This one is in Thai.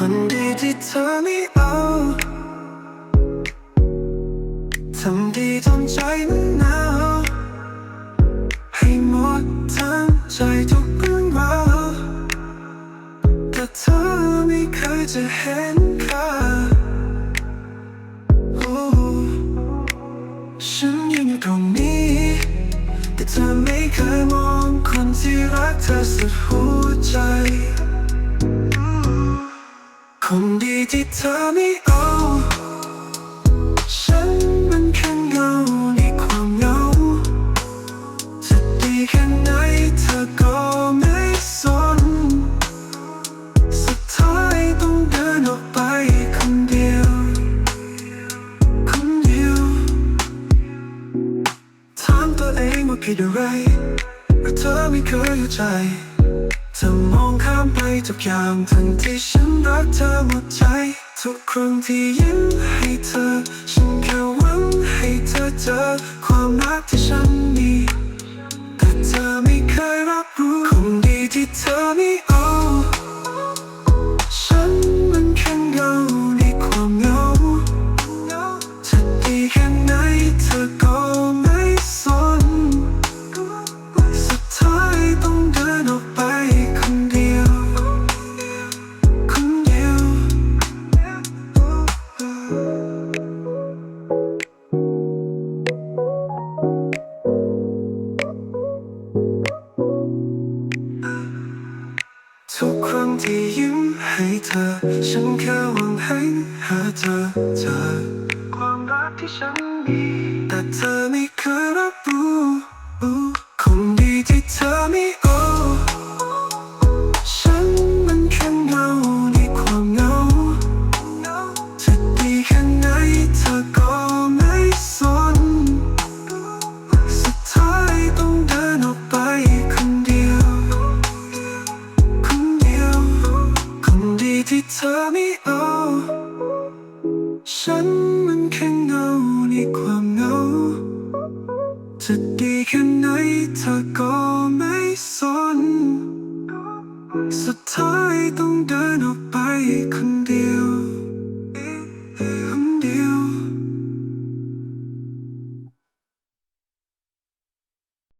คนดีที่เธอไม่เอาทำดีจนใจมันหนาวให้หมดทั้งใจทุกเรื่องราวแต่เธอไม่เคยจะเห็นค่าโอ้ฉันยังอยู่ตรงนี้ แต่เธอไม่เคยมองคนที่รักเธอสุดหัวใจ ที่เธอไม่เอา ฉันมันแค่เงาในความเหงาจะดีแค่ไหนเธอก็ไม่สน สุดท้ายต้องเดินออกไปคนเดียว คนเดียวถามตัวเองว่าผิดอะไรหรือเธอไม่เคยเข้าใจ เธอมองข้ามไปทุกอย่างทั้งที่ฉันรักเธอหมดใจ ทุกครั้งที่ยิ้มให้เธอ ฉันแค่หวังให้เธอเจอความรักที่ฉันมีแต่เธอไม่เคยรับรู้คงดีที่เธอม่ ทุกครั้งที่ยิ้มให้เธอ ฉันแค่หวังให้หาเธอเจอความรักที่ฉันมี ฉันมันแค่เงาในความเหงา จะดีแค่ไหนเธอก็ไม่สน สุดท้ายต้องเดินออกไปคนเดียว